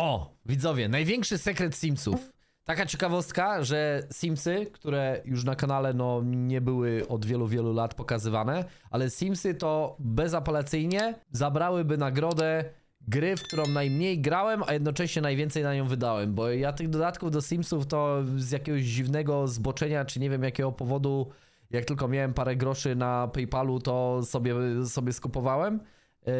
O, widzowie, największy sekret Simsów. Taka ciekawostka, że Simsy, które już na kanale no, nie były od wielu, wielu lat pokazywane, ale Simsy to bezapelacyjnie zabrałyby nagrodę gry, w którą najmniej grałem, a jednocześnie najwięcej na nią wydałem, bo ja tych dodatków do Simsów to z jakiegoś dziwnego zboczenia, czy nie wiem jakiego powodu, jak tylko miałem parę groszy na PayPalu, to sobie, sobie skupowałem. Yy,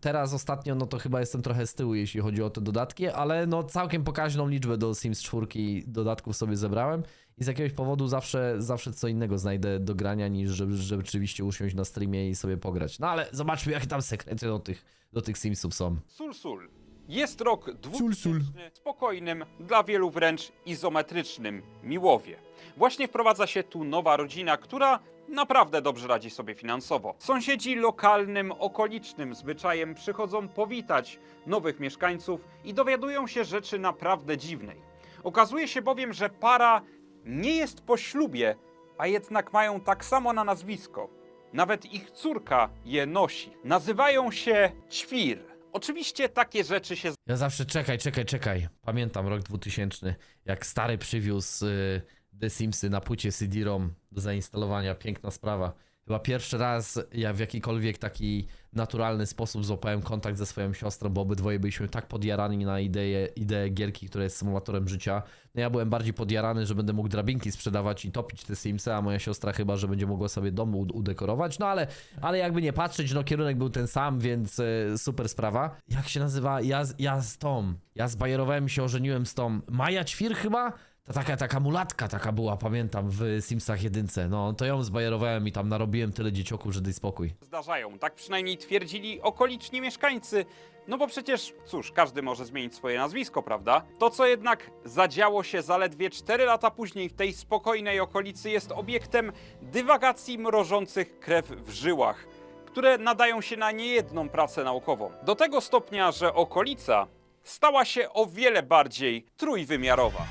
Teraz ostatnio, no to chyba jestem trochę z tyłu, jeśli chodzi o te dodatki, ale no całkiem pokaźną liczbę do Sims 4 dodatków sobie zebrałem i z jakiegoś powodu zawsze, zawsze co innego znajdę do grania niż żeby, żeby rzeczywiście usiąść na streamie i sobie pograć. No ale zobaczmy jakie tam sekrety do tych, do tych Simsów są. Sul Sul. Jest rok Sul, sul. 2000 spokojnym, dla wielu wręcz izometrycznym Miłowie. Właśnie wprowadza się tu nowa rodzina, która naprawdę dobrze radzi sobie finansowo. Sąsiedzi lokalnym, okolicznym zwyczajem przychodzą powitać nowych mieszkańców i dowiadują się rzeczy naprawdę dziwnej. Okazuje się bowiem, że para nie jest po ślubie, a jednak mają tak samo na nazwisko. Nawet ich córka je nosi. Nazywają się Ćwir. Oczywiście takie rzeczy się Ja zawsze czekaj, czekaj, czekaj. Pamiętam rok 2000, jak stary przywiózł y, The Simsy na płycie CD-ROM do zainstalowania. Piękna sprawa. Chyba pierwszy raz ja w jakikolwiek taki naturalny sposób złapałem kontakt ze swoją siostrą, bo obydwoje byliśmy tak podjarani na ideę, ideę gierki, która jest symulatorem życia. No ja byłem bardziej podjarany, że będę mógł drabinki sprzedawać i topić te Simsy, a moja siostra chyba, że będzie mogła sobie dom ud- udekorować. No ale, ale jakby nie patrzeć, no kierunek był ten sam, więc e, super sprawa. Jak się nazywa? Ja, ja z tą. Ja zbajerowałem się, ożeniłem z tą. Maja Ćwir chyba? To taka, taka mulatka taka była, pamiętam, w Simsach jedynce. No, to ją zbajerowałem i tam narobiłem tyle dziecioków, że daj spokój. zdarzają. Tak przynajmniej twierdzili okoliczni mieszkańcy. No bo przecież, cóż, każdy może zmienić swoje nazwisko, prawda? To, co jednak zadziało się zaledwie 4 lata później w tej spokojnej okolicy, jest obiektem dywagacji mrożących krew w żyłach, które nadają się na niejedną pracę naukową. Do tego stopnia, że okolica stała się o wiele bardziej trójwymiarowa.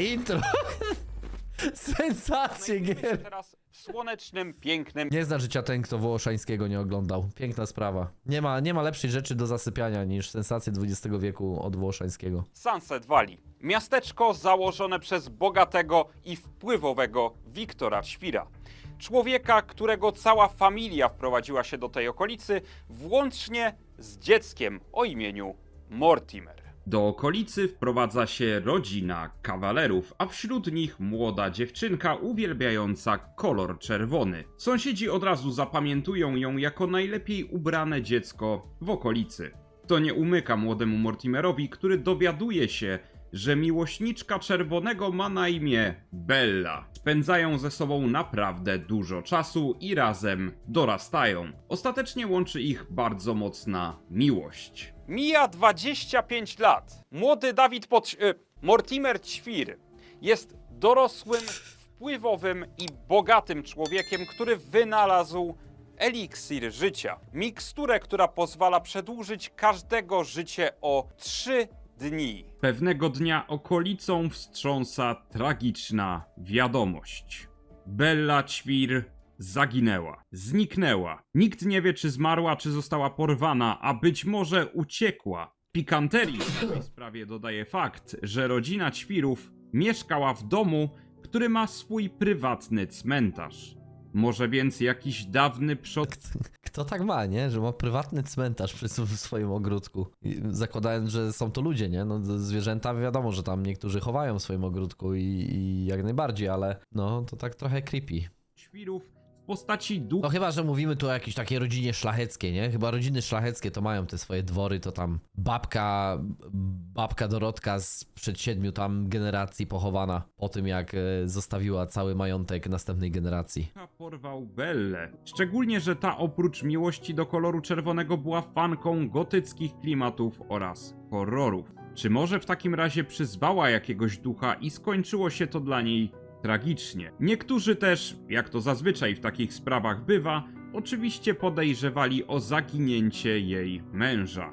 Intro! Sensacje gier! teraz w słonecznym, pięknym Nie zna życia ten, kto Wołoszańskiego nie oglądał. Piękna sprawa. Nie ma, nie ma lepszej rzeczy do zasypiania niż sensacje XX wieku od Wołoszańskiego. Sunset Valley. Miasteczko założone przez bogatego i wpływowego Wiktora Ćwira. Człowieka, którego cała familia wprowadziła się do tej okolicy, włącznie z dzieckiem o imieniu Mortimer. Do okolicy wprowadza się rodzina kawalerów, a wśród nich młoda dziewczynka uwielbiająca kolor czerwony. Sąsiedzi od razu zapamiętują ją jako najlepiej ubrane dziecko w okolicy. To nie umyka młodemu Mortimerowi, który dowiaduje się, że miłośniczka czerwonego ma na imię Bella. Spędzają ze sobą naprawdę dużo czasu i razem dorastają. Ostatecznie łączy ich bardzo mocna miłość. Mija 25 lat. Młody Dawid pod... y, Mortimer Ćwir jest dorosłym, wpływowym i bogatym człowiekiem, który wynalazł eliksir życia. Miksturę, która pozwala przedłużyć każdego życie o 3 dni. Pewnego dnia okolicą wstrząsa tragiczna wiadomość. Bella Ćwir zaginęła, zniknęła. Nikt nie wie, czy zmarła, czy została porwana, a być może uciekła. Pikanterii w tej sprawie dodaje fakt, że rodzina Ćwirów mieszkała w domu, który ma swój prywatny cmentarz. Może więc jakiś dawny przod... Kto tak ma, nie? Że ma prywatny cmentarz przy swoim ogródku. I zakładając, że są to ludzie, nie? No zwierzęta wiadomo, że tam niektórzy chowają w swoim ogródku i, i jak najbardziej, ale no to tak trochę creepy. Ćwirów w postaci ducha. No chyba, że mówimy tu o jakiejś takiej rodzinie szlacheckiej, nie? Chyba rodziny szlacheckie to mają te swoje dwory, to tam babka, babka Dorotka sprzed siedmiu tam generacji pochowana po tym, jak e, zostawiła cały majątek następnej generacji. porwał Bellę. Szczególnie, że ta oprócz miłości do koloru czerwonego była fanką gotyckich klimatów oraz horrorów. Czy może w takim razie przyzwała jakiegoś ducha i skończyło się to dla niej tragicznie? Niektórzy też, jak to zazwyczaj w takich sprawach bywa, oczywiście podejrzewali o zaginięcie jej męża.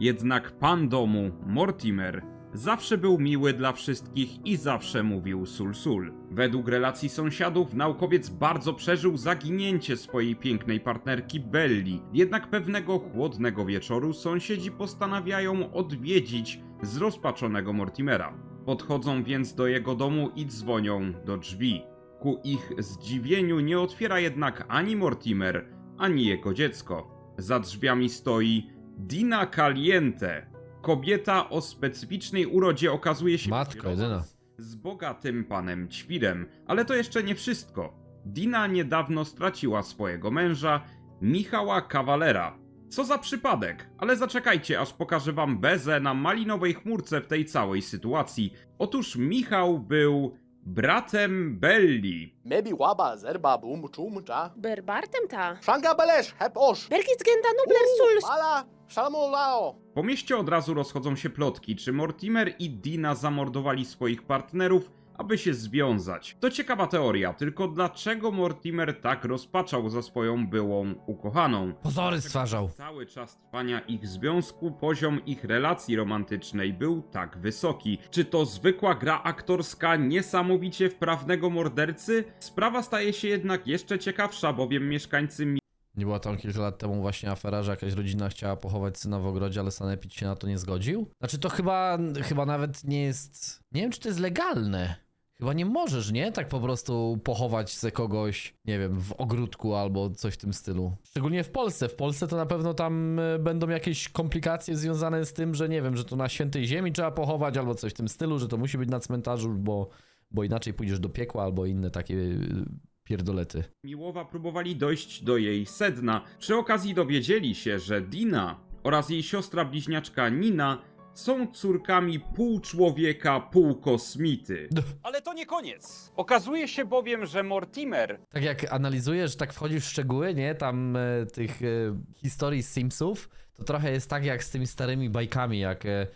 Jednak pan domu, Mortimer, zawsze był miły dla wszystkich i zawsze mówił sul sul. Według relacji sąsiadów, naukowiec bardzo przeżył zaginięcie swojej pięknej partnerki Belli. Jednak pewnego chłodnego wieczoru sąsiedzi postanawiają odwiedzić zrozpaczonego Mortimera. Podchodzą więc do jego domu i dzwonią do drzwi. Ku ich zdziwieniu nie otwiera jednak ani Mortimer, ani jego dziecko. Za drzwiami stoi Dina Caliente. Kobieta o specyficznej urodzie okazuje się dopiero jedyna. z bogatym panem Ćwirem. Ale to jeszcze nie wszystko. Dina niedawno straciła swojego męża, Michała Kawalera. Co za przypadek, ale zaczekajcie, aż pokażę wam bezę na malinowej chmurce w tej całej sytuacji. Otóż Michał był bratem Belli. Maybe waba zerba boom chum cha. Berbartem ta. Shanga belesh hep osh. Berkit genda nubler sul. Mala shalmolao. Po mieście od razu rozchodzą się plotki, czy Mortimer i Dina zamordowali swoich partnerów, aby się związać. To ciekawa teoria, tylko dlaczego Mortimer tak rozpaczał za swoją byłą ukochaną? Pozory stwarzał. Cały czas trwania ich związku poziom ich relacji romantycznej był tak wysoki. Czy to zwykła gra aktorska niesamowicie wprawnego mordercy? Sprawa staje się jednak jeszcze ciekawsza, bowiem mieszkańcy Nie była tam kilka lat temu właśnie afera, że jakaś rodzina chciała pochować syna w ogrodzie, ale Sanepid się na to nie zgodził? Znaczy to chyba, chyba nawet nie jest... Nie wiem, czy to jest legalne. Chyba nie możesz, nie? Tak po prostu pochować se kogoś, nie wiem, w ogródku albo coś w tym stylu. Szczególnie w Polsce. W Polsce to na pewno tam e, będą jakieś komplikacje związane z tym, że nie wiem, że to na świętej ziemi trzeba pochować albo coś w tym stylu, że to musi być na cmentarzu, bo, bo inaczej pójdziesz do piekła albo inne takie e, pierdolety. Miłowa próbowali dojść do jej sedna. Przy okazji dowiedzieli się, że Dina oraz jej siostra bliźniaczka Nina są córkami pół człowieka, pół kosmity. Ale to nie koniec. Okazuje się bowiem, że Mortimer Tak jak analizujesz, tak wchodzisz w szczegóły, nie, tam e, tych e, historii z Simsów, to trochę jest tak jak z tymi starymi bajkami, jak, e, e,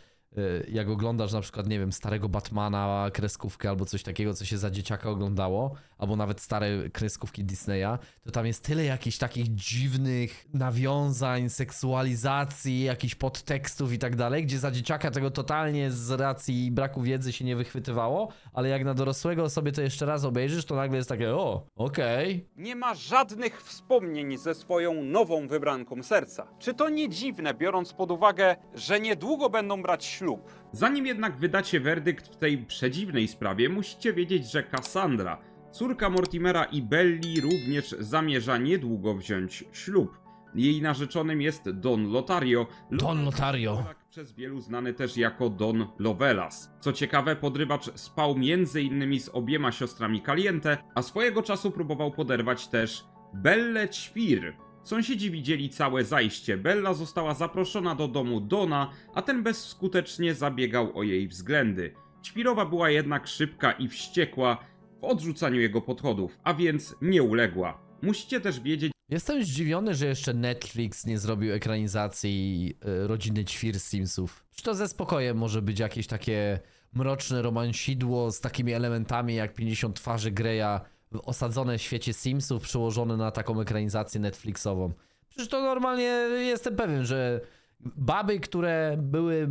jak oglądasz na przykład, nie wiem, starego Batmana, kreskówkę albo coś takiego, co się za dzieciaka oglądało, albo nawet stare kreskówki Disneya, to tam jest tyle jakichś takich dziwnych nawiązań, seksualizacji, jakichś podtekstów i tak dalej, gdzie za dzieciaka tego totalnie z racji braku wiedzy się nie wychwytywało, ale jak na dorosłego sobie to jeszcze raz obejrzysz, to nagle jest takie, o, okej, nie ma żadnych wspomnień ze swoją nową wybranką serca. Czy to nie dziwne, biorąc pod uwagę, że niedługo będą brać ślub? Zanim jednak wydacie werdykt w tej przedziwnej sprawie, musicie wiedzieć, że Cassandra, córka Mortimera i Belli, również zamierza niedługo wziąć ślub. Jej narzeczonym jest Don Lotario. Don Lotario. Przez wielu znany też jako Don Lovelas. Co ciekawe, podrywacz spał m.in. z obiema siostrami Caliente, a swojego czasu próbował poderwać też Belle Ćwir. Sąsiedzi widzieli całe zajście. Bella została zaproszona do domu Dona, a ten bezskutecznie zabiegał o jej względy. Ćwirowa była jednak szybka i wściekła w odrzucaniu jego podchodów, a więc nie uległa. Musicie też wiedzieć, Jestem zdziwiony, że jeszcze Netflix nie zrobił ekranizacji y, rodziny Ćwir Simsów. Czy to ze spokojem może być jakieś takie mroczne romansidło z takimi elementami jak 50 twarzy Greya osadzone w świecie Simsów przełożone na taką ekranizację Netflixową. Przecież to normalnie jestem pewien, że baby, które były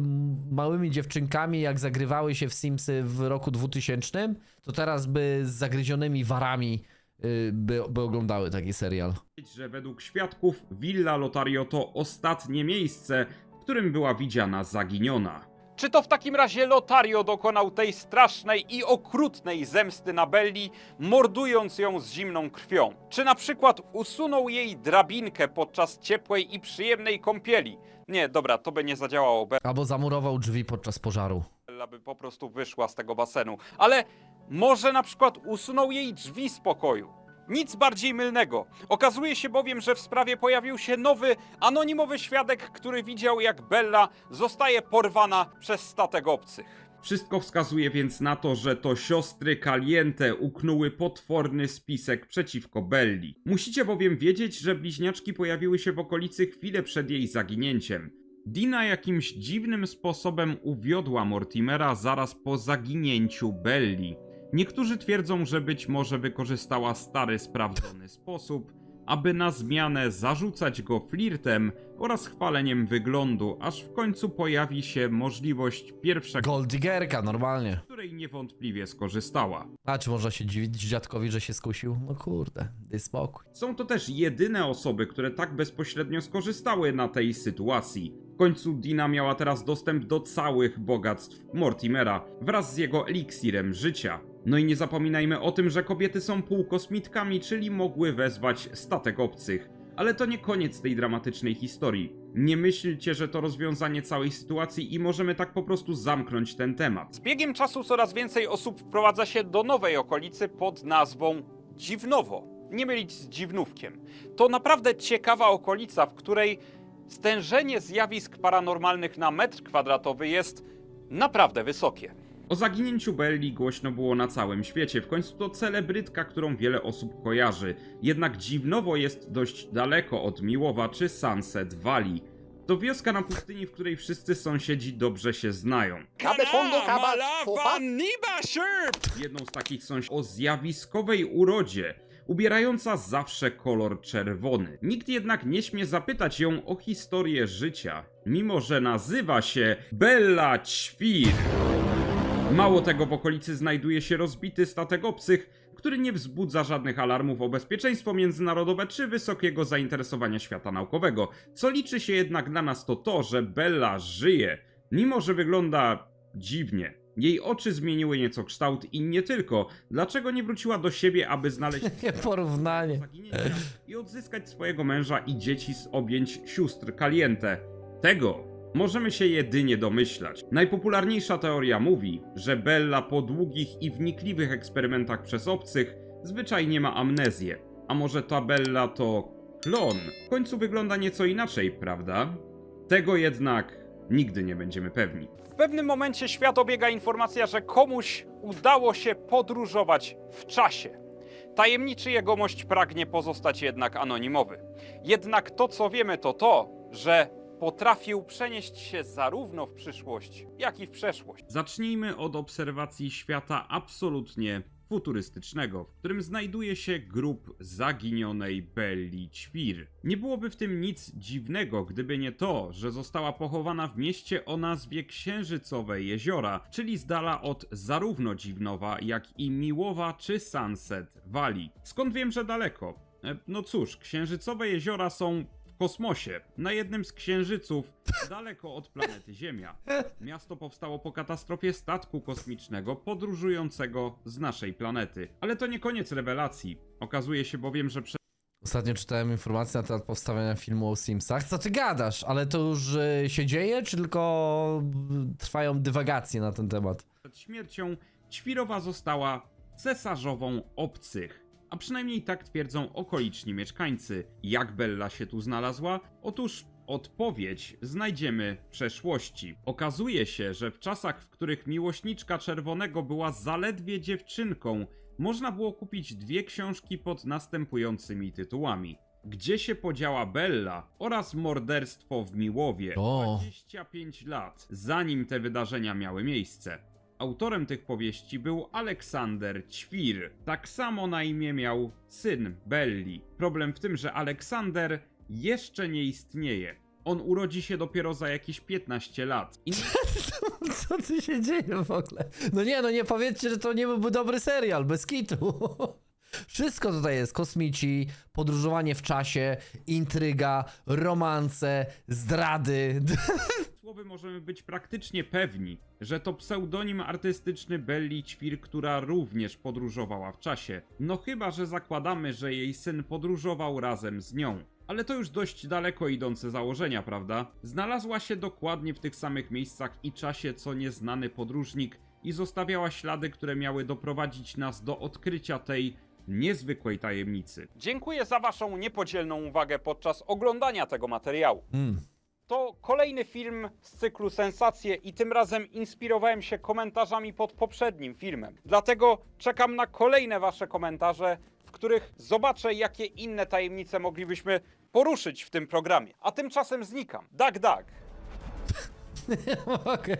małymi dziewczynkami, jak zagrywały się w Simsy w roku 2000, to teraz by z zagryzionymi warami y, by, by oglądały taki serial. że według świadków Villa Lotario to ostatnie miejsce, w którym była widziana zaginiona. Czy to w takim razie Lotario dokonał tej strasznej i okrutnej zemsty na Belli, mordując ją z zimną krwią? Czy na przykład usunął jej drabinkę podczas ciepłej i przyjemnej kąpieli? Nie, dobra, to by nie zadziałało. Albo zamurował drzwi podczas pożaru. Bella by po prostu wyszła z tego basenu. Ale może na przykład usunął jej drzwi z pokoju. Nic bardziej mylnego. Okazuje się bowiem, że w sprawie pojawił się nowy, anonimowy świadek, który widział jak Bella zostaje porwana przez statek obcych. Wszystko wskazuje więc na to, że to siostry Caliente uknuły potworny spisek przeciwko Belli. Musicie bowiem wiedzieć, że bliźniaczki pojawiły się w okolicy chwilę przed jej zaginięciem. Dina jakimś dziwnym sposobem uwiodła Mortimera zaraz po zaginięciu Belli. Niektórzy twierdzą, że być może wykorzystała stary, sprawdzony sposób. aby na zmianę zarzucać go flirtem oraz chwaleniem wyglądu, aż w końcu pojawi się możliwość pierwszego, Gold diggerka, normalnie. z której niewątpliwie skorzystała. A czy można się dziwić dziadkowi, że się skusił? No kurde, daj spokój. Są to też jedyne osoby, które tak bezpośrednio skorzystały na tej sytuacji. W końcu Dina miała teraz dostęp do całych bogactw Mortimera wraz z jego eliksirem życia. No i nie zapominajmy o tym, że kobiety są półkosmitkami, czyli mogły wezwać statek obcych. Ale to nie koniec tej dramatycznej historii. Nie myślcie, że to rozwiązanie całej sytuacji i możemy tak po prostu zamknąć ten temat. Z biegiem czasu coraz więcej osób wprowadza się do nowej okolicy pod nazwą Dziwnowo. Nie mylić z Dziwnówkiem. To naprawdę ciekawa okolica, w której stężenie zjawisk paranormalnych na metr kwadratowy jest naprawdę wysokie. O zaginięciu Belli głośno było na całym świecie. W końcu to celebrytka, którą wiele osób kojarzy. Jednak dziwnowo jest dość daleko od Miłowa czy Sunset Valley. To wioska na pustyni, w której wszyscy sąsiedzi dobrze się znają. Jedną z takich sąsiadów o zjawiskowej urodzie, ubierająca zawsze kolor czerwony. Nikt jednak nie śmie zapytać ją o historię życia, mimo że nazywa się Bella Ćwir. Mało tego, w okolicy znajduje się rozbity statek obcych, który nie wzbudza żadnych alarmów o bezpieczeństwo międzynarodowe czy wysokiego zainteresowania świata naukowego. Co liczy się jednak dla nas to to, że Bella żyje, mimo że wygląda dziwnie. Jej oczy zmieniły nieco kształt i nie tylko. Dlaczego nie wróciła do siebie, aby znaleźć Jakie porównanie. zaginięcia i odzyskać swojego męża i dzieci z objęć sióstr Caliente. Tego możemy się jedynie domyślać. Najpopularniejsza teoria mówi, że Bella po długich i wnikliwych eksperymentach przez obcych zwyczajnie ma amnezję. A może ta Bella to klon? W końcu wygląda nieco inaczej, prawda? Tego jednak nigdy nie będziemy pewni. W pewnym momencie świat obiega informacja, że komuś udało się podróżować w czasie. Tajemniczy jegomość pragnie pozostać jednak anonimowy. Jednak to, co wiemy, to to, że potrafił przenieść się zarówno w przyszłość, jak i w przeszłość. Zacznijmy od obserwacji świata absolutnie futurystycznego, w którym znajduje się grób zaginionej Belli Ćwir. Nie byłoby w tym nic dziwnego, gdyby nie to, że została pochowana w mieście o nazwie Księżycowe Jeziora, czyli z dala od zarówno Dziwnowa, jak i Miłowa czy Sunset Valley. Skąd wiem, że daleko? E, No cóż, Księżycowe Jeziora są kosmosie, na jednym z księżyców, daleko od planety Ziemia. Miasto powstało po katastrofie statku kosmicznego podróżującego z naszej planety. Ale to nie koniec rewelacji. Okazuje się bowiem, że przed Ostatnio czytałem informacje na temat powstawiania filmu o Simsach. Co ty gadasz? Ale to już y, się dzieje, czy tylko trwają dywagacje na ten temat? śmiercią Ćwirowa została cesarzową obcych. A przynajmniej tak twierdzą okoliczni mieszkańcy. Jak Bella się tu znalazła? Otóż odpowiedź znajdziemy w przeszłości. Okazuje się, że w czasach, w których miłośniczka czerwonego była zaledwie dziewczynką, można było kupić dwie książki pod następującymi tytułami. Gdzie się podziała Bella oraz morderstwo w Miłowie. O. 25 lat, zanim te wydarzenia miały miejsce. Autorem tych powieści był Aleksander Ćwir. Tak samo na imię miał syn Belli. Problem w tym, że Aleksander jeszcze nie istnieje. On urodzi się dopiero za jakieś 15 lat. I Co tu się dzieje w ogóle? No nie, no nie powiedzcie, że to nie byłby dobry serial, bez kitu. Wszystko tutaj jest. Kosmici, podróżowanie w czasie, intryga, romanse, zdrady. słowy możemy być praktycznie pewni, że to pseudonim artystyczny Belli Ćwir, która również podróżowała w czasie. No chyba, że zakładamy, że jej syn podróżował razem z nią. Ale to już dość daleko idące założenia, prawda? Znalazła się dokładnie w tych samych miejscach i czasie co nieznany podróżnik i zostawiała ślady, które miały doprowadzić nas do odkrycia tej niezwykłej tajemnicy. Dziękuję za Waszą niepodzielną uwagę podczas oglądania tego materiału. Mm. To kolejny film z cyklu Sensacje i tym razem inspirowałem się komentarzami pod poprzednim filmem. Dlatego czekam na kolejne wasze komentarze, w których zobaczę jakie inne tajemnice moglibyśmy poruszyć w tym programie. A tymczasem znikam. Dag dag. Mogę.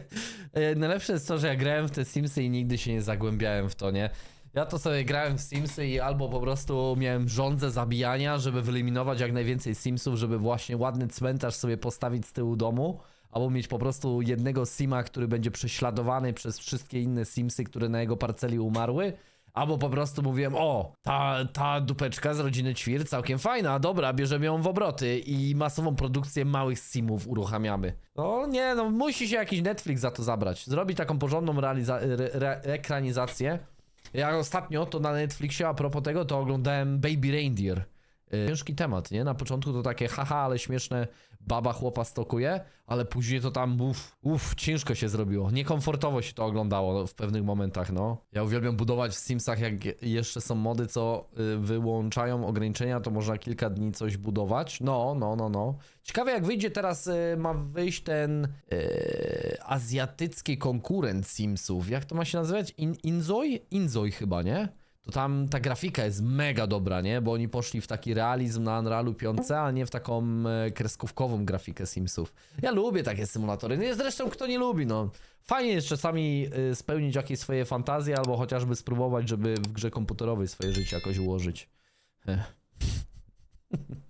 E, Najlepsze jest to, że ja grałem w te Simsy i nigdy się nie zagłębiałem w to, nie? Ja to sobie grałem w Simsy i albo po prostu miałem żądzę zabijania, żeby wyeliminować jak najwięcej Simsów, żeby właśnie ładny cmentarz sobie postawić z tyłu domu, albo mieć po prostu jednego Sima, który będzie prześladowany przez wszystkie inne Simsy, które na jego parceli umarły. Albo po prostu mówiłem, o, ta, ta dupeczka z rodziny Ćwir całkiem fajna, dobra, bierzemy ją w obroty i masową produkcję małych simów uruchamiamy. No nie, no musi się jakiś Netflix za to zabrać. Zrobi taką porządną realiza- re- re- ekranizację. Ja ostatnio to na Netflixie, a propos tego, to oglądałem Baby Reindeer. Y, Ciężki temat, nie? Na początku to takie haha, ale śmieszne, baba chłopa stokuje, ale później to tam uff, uff, ciężko się zrobiło. Niekomfortowo się to oglądało w pewnych momentach, no. Ja uwielbiam budować w Simsach, jak je- jeszcze są mody, co y, wyłączają ograniczenia, to można kilka dni coś budować. No, no, no, no. Ciekawe jak wyjdzie teraz, y, ma wyjść ten azjatycki konkurent Simsów. Jak to ma się nazywać? In, Inzoi? Inzoi chyba, nie? To tam ta grafika jest mega dobra, nie? Bo oni poszli w taki realizm na Unrealu 5, a nie w taką e, kreskówkową grafikę Simsów. Ja lubię takie symulatory. No zresztą kto nie lubi, no. Fajnie jest czasami e, spełnić jakieś swoje fantazje, albo chociażby spróbować, żeby w grze komputerowej swoje życie jakoś ułożyć.